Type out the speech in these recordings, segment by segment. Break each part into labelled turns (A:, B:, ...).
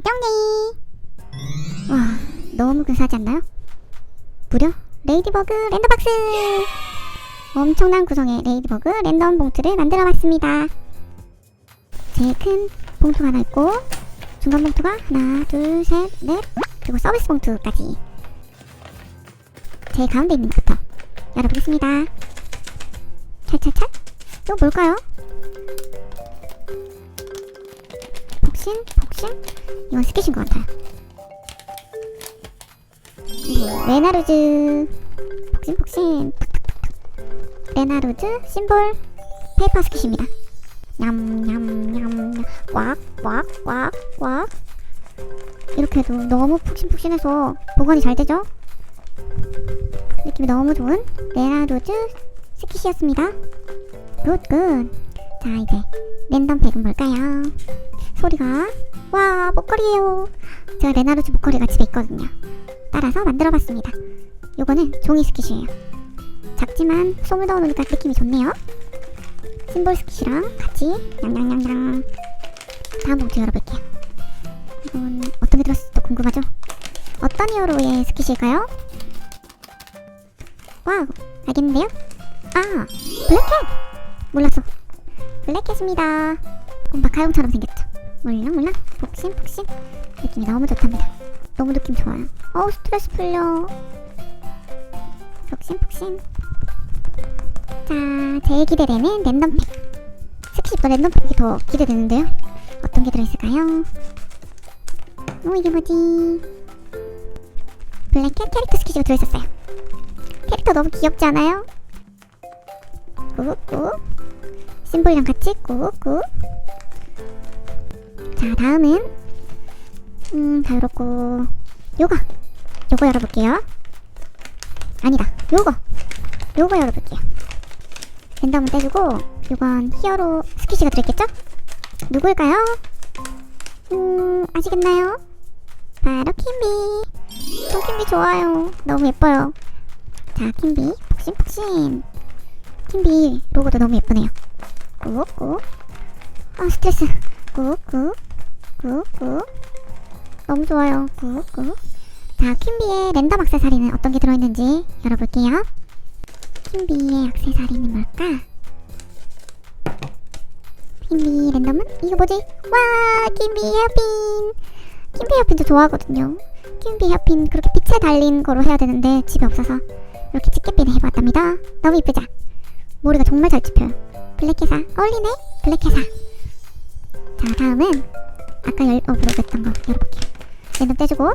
A: 뿅뿅이 와 너무 근사하지 않나요? 무려 레이디버그 랜덤박스 엄청난 구성의 레이디버그 랜덤 봉투를 만들어 봤습니다 제일 큰 봉투가 하나 있고 중간 봉투가 하나 둘셋넷 그리고 서비스 봉투까지 제일 가운데 있는 것부터 열어보겠습니다 찰찰찰 이거 뭘까요? 복신? 복신? 이건 스케치인 것 같아요. 네, 레나루즈 복신 복신 레나루즈 심볼 페이퍼 스킷입니다. 냠냠냠 꽉꽉꽉꽉. 이렇게 해도 너무 푹신푹신해서 보관이 잘 되죠? 느낌이 너무 좋은 레나루즈 스킷이었습니다. 굿굿 자 이제 랜덤 팩은 뭘까요? 소리가 와 목걸이에요. 제가 레나루즈 목걸이가 집에 있거든요. 따라서 만들어봤습니다. 요거는 종이 스킷이에요. 작지만 솜을 넣어놓으니까 느낌이 좋네요. 심볼 스킷이랑 같이 냥냥냥냥. 다음 봉투 열어볼게요. 이건 어떤 게 들었을지도 궁금하죠? 어떤 히어로의 스킷일까요? 와우 알겠는데요? 아 블랙캣 몰랐어 블랙캣입니다. 꼼박하용처럼 생겼죠. 몰랑몰랑? 폭신폭신 느낌이 너무 좋답니다. 너무 느낌 좋아요. 어우 스트레스 풀려. 폭신폭신 자 제일 기대되는 랜덤팩. 스키십도 랜덤팩이 더 기대되는데요? 어떤 게 들어있을까요? 오 이게 뭐지? 블랙캣 캐릭터 스키즈가 들어있었어요. 캐릭터 너무 귀엽지 않아요? 꾹꾹 심볼이랑 같이? 꾹꾹. 자 다음은 음다 열었고. 요거. 요거 열어볼게요. 아니다. 요거. 요거 열어볼게요. 랜덤은 떼주고 요건 히어로 스키시가 들어있겠죠? 누구일까요? 음 아시겠나요? 바로 킴비. 저 킴비 좋아요. 너무 예뻐요. 자 킴비. 폭신폭신. 킴비 로고도 너무 예쁘네요 꾹꾹 아 스트레스. 꾹꾹 꾹꾹 너무 좋아요. 꾹꾹 자 킴비의 랜덤 액세서리는 어떤 게 들어있는지 열어볼게요. 킴비의 액세서리는 뭘까? 킴비 랜덤은? 이거 뭐지? 와 킴비 헤어핀. 킴비 헤어핀도 좋아하거든요. 킴비 헤어핀 그렇게 빛에 달린 거로 해야 되는데 집에 없어서 이렇게 집게핀에 해봤답니다. 너무 이쁘죠? 머리가 정말 잘 찝혀요 블랙회사 어울리네 블랙회사 자 다음은 아까 열, 어 물어봤던 거 열어볼게요 랜덤 떼주고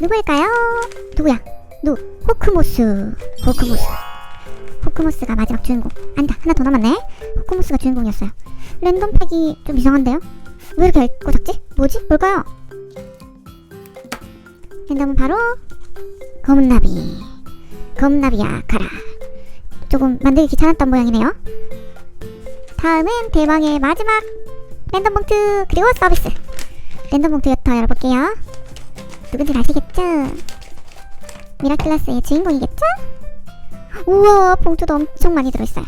A: 누구일까요? 누구야? 누? 호크모스 호크모스 호크모스가 마지막 주인공 아니다 하나 더 남았네 호크모스가 주인공이었어요 랜덤 팩이 좀 이상한데요? 왜 이렇게 얇고 작지? 뭐지? 뭘까요? 랜덤은 바로 검은나비 검은나비야 가라 조금 만들기 귀찮았던 모양이네요. 다음은 대망의 마지막 랜덤 봉투 그리고 서비스. 랜덤 봉투부터 열어볼게요. 누군지 아시겠죠? 미라클라스의 주인공이겠죠? 우와 봉투도 엄청 많이 들어있어요.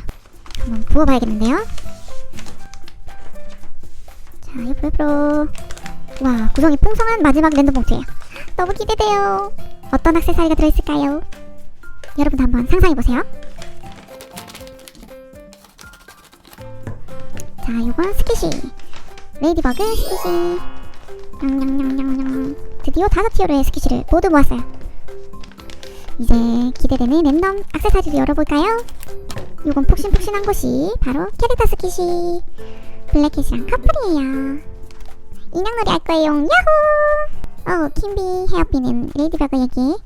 A: 한번 부어봐야겠는데요? 자 옆으로 와 구성이 풍성한 마지막 랜덤 봉투예요. 너무 기대돼요. 어떤 액세서리가 들어있을까요? 여러분도 한번 상상해보세요 자 이건 스키시. 레이디버그 스키시. 냥냥냥냥냥 드디어 다섯 티어로의 스키시를 모두 모았어요. 이제 기대되는 랜덤 액세서리를 열어볼까요? 요건 폭신폭신한 곳이 바로 캐릭터 스키시. 블랙캣이랑 커플이에요. 인형놀이 할 거예요. 야호! 어 킴비 헤어핀은 레이디버그 얘기.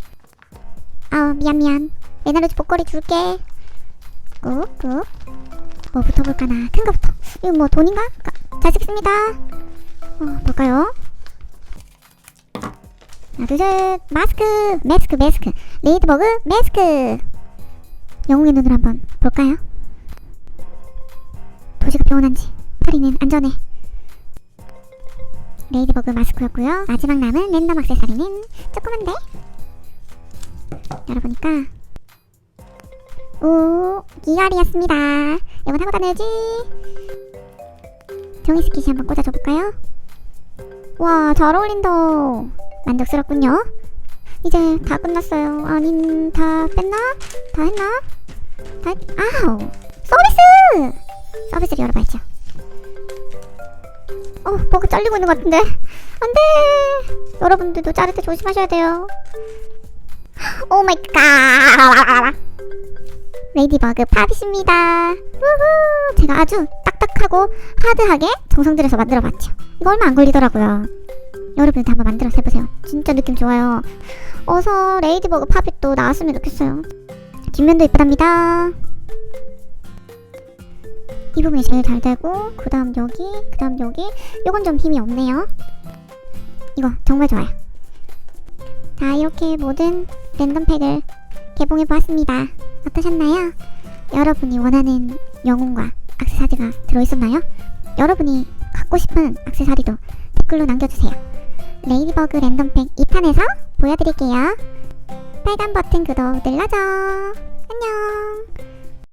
A: 아 미안 미안. 레나르즈 목걸이 줄게. 꾹꾹 뭐 붙어볼까나 큰 거부터. 이거 뭐 돈인가? 가- 잘 쓰겠습니다. 어 볼까요? 하나 둘셋. 마스크 매스크 매스크. 레이드버그 매스크. 영웅의 눈을 한번 볼까요? 도시가 평온한지 파리는 안전해. 레이드버그 마스크였고요. 마지막 남은 랜덤 액세서리는 조그만데? 열어보니까 오 귀걸이였습니다 이건 하고 다녀야지 종이 스킷이 한번 꽂아줘 볼까요? 와, 잘 어울린다. 만족스럽군요. 이제 다 끝났어요. 아닌, 다 뺐나? 다 했나? 다 했... 아우! 서비스! 서비스를 열어봐야죠. 어, 뭐가 잘리고 있는 것 같은데? 안 돼! 여러분들도 자를 때 조심하셔야 돼요. 오 마이 갓! 레이디버그 팝잇입니다. 우후! 제가 아주 딱딱하고 하드하게 정성 들여서 만들어봤죠. 이거 얼마 안 걸리더라고요. 여러분도 한번 만들어서 해보세요. 진짜 느낌 좋아요. 어서 레이디버그 팝잇도 나왔으면 좋겠어요. 뒷면도 이쁘답니다. 이 부분이 제일 잘 되고 그 다음 여기 그 다음 여기 요건 좀 힘이 없네요 이거 정말 좋아요 자 이렇게 모든 랜덤 팩을 개봉해 보았습니다. 어떠셨나요? 여러분이 원하는 영웅과 악세사리가 들어있었나요? 여러분이 갖고 싶은 악세사리도 댓글로 남겨주세요. 레이디버그 랜덤팩 2판에서 보여드릴게요. 빨간 버튼 구독 눌러줘. 안녕